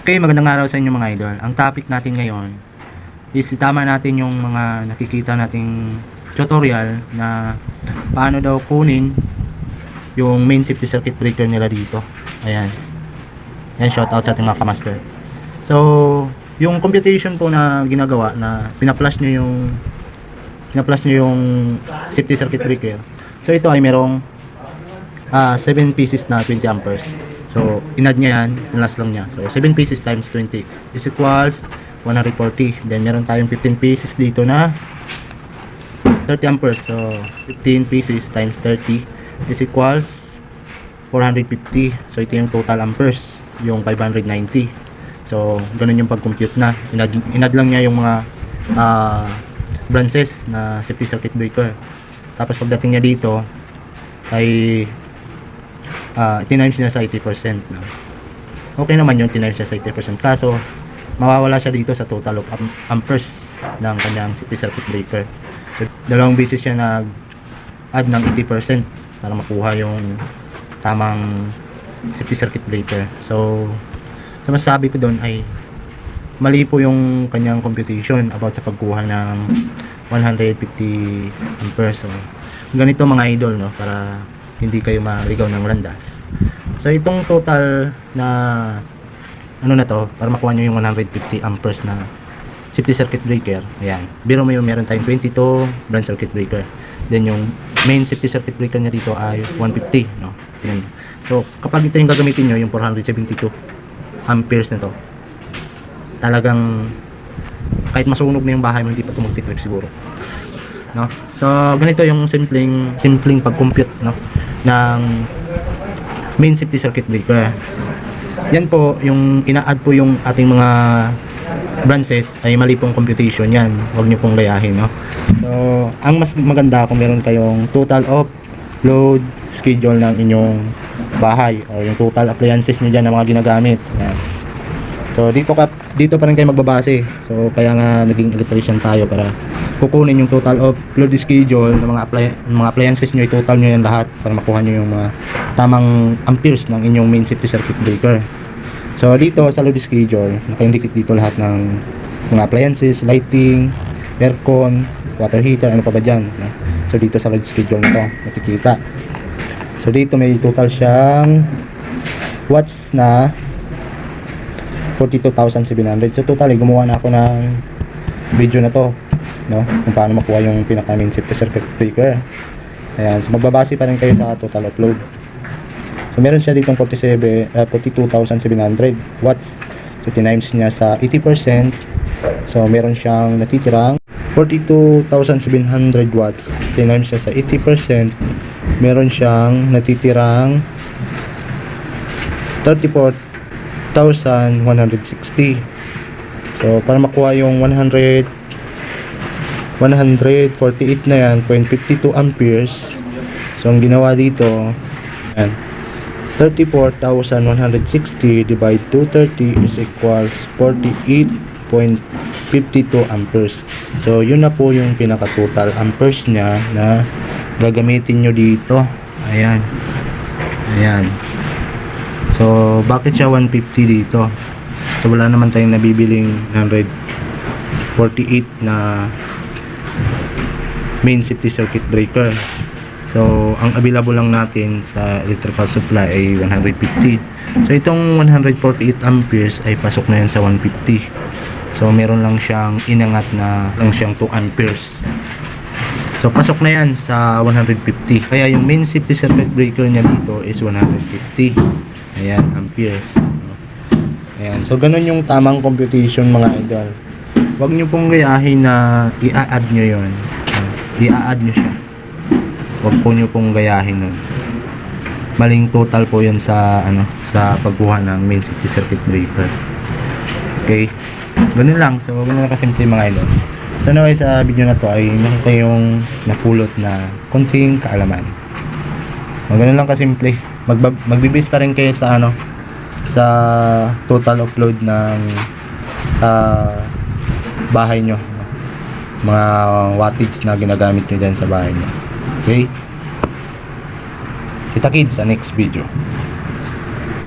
Okay, magandang araw sa inyo mga idol. Ang topic natin ngayon is itama natin yung mga nakikita nating tutorial na paano daw kunin yung main safety circuit breaker nila dito. Ayan. Ayan, shout out sa ating mga kamaster. So, yung computation po na ginagawa na pina-flash nyo yung pina-flash nyo yung safety circuit breaker. So, ito ay merong ah 7 pieces na 20 amperes. So, inad niya yan, last lang niya. So, 7 pieces times 20 is equals 140. Then, meron tayong 15 pieces dito na 30 amperes. So, 15 pieces times 30 is equals 450. So, ito yung total amperes, yung 590. So, ganun yung pag-compute na. Inad, inad lang niya yung mga ah, branches na safety circuit breaker. Tapos, pagdating niya dito, ay uh, tinimes niya sa 80%. No? Okay naman yung tinimes niya sa 80%. Kaso, mawawala siya dito sa total of am- amperes ng kanyang safety circuit breaker. Dalawang beses siya nag-add ng 80% para makuha yung tamang safety circuit breaker. So, sa masasabi ko doon ay mali po yung kanyang computation about sa pagkuha ng 150 amperes. So, ganito mga idol no para hindi kayo maligaw ng landas. So itong total na ano na to para makuha nyo yung 150 amperes na safety circuit breaker. Ayan. Biro mo yung meron tayong 22 branch circuit breaker. Then yung main safety circuit breaker niya dito ay 150, no. Yan. So kapag ito yung gagamitin nyo yung 472 amperes na to. Talagang kahit masunog na yung bahay mo hindi pa ito magtitrip siguro no so ganito yung simpleng simpleng pag-compute no ng main safety circuit breaker yan po yung ina-add po yung ating mga branches ay mali pong computation yan huwag niyo pong gayahin no so ang mas maganda kung meron kayong total of load schedule ng inyong bahay or yung total appliances niyo dyan na mga ginagamit yan. So dito ka dito pa rin kayo magbabase. So kaya nga naging electrician tayo para kukunin yung total of load schedule ng mga apply mga appliances niyo, i-total niyo yan lahat para makuha niyo yung mga tamang amperes ng inyong main safety circuit breaker. So dito sa load schedule, naka-indicate dito lahat ng mga appliances, lighting, aircon, water heater, ano pa ba diyan. No? So dito sa load schedule nito, nakikita. So dito may total siyang watts na 42,700. So total, eh, gumawa na ako ng video na to, no? Kung paano makuha yung pinaka main safety circuit breaker. Ayan, so magbabase pa rin kayo sa total upload. So meron siya ditong 47 uh, 42,700 watts. So tinimes niya sa 80%. So meron siyang natitirang 42,700 watts. Tinimes siya sa 80%. Meron siyang natitirang 34 1,160. So, para makuha yung 100 148 na yan, 0.52 amperes. So, ang ginawa dito, yan, 34,160 divide 230 is equals 48.52 amperes. So, yun na po yung pinaka-total amperes niya na gagamitin nyo dito. Ayan. Ayan. So, bakit siya 150 dito? So, wala naman tayong nabibiling 148 na main safety circuit breaker. So, ang available lang natin sa electrical supply ay 150. So, itong 148 amperes ay pasok na yan sa 150. So, meron lang siyang inangat na lang siyang 2 amperes. So, pasok na yan sa 150. Kaya yung main safety circuit breaker niya dito is 150. Ayan, amperes. Ayan, so ganun yung tamang computation mga idol. Huwag nyo pong gayahin na i-add nyo yun. I-add nyo siya. Huwag po nyo pong gayahin nun. Maling total po yun sa ano sa pagkuha ng main safety circuit breaker. Okay? Ganun lang. So, ganun lang kasimple mga idol. So, anyway, sa video na to ay meron kayong napulot na konting kaalaman. O, ganun lang kasimple. Magba- magbibis pa rin kayo sa ano sa total upload ng ah, bahay nyo mga wattage na ginagamit nyo dyan sa bahay nyo okay? Kita kids sa next video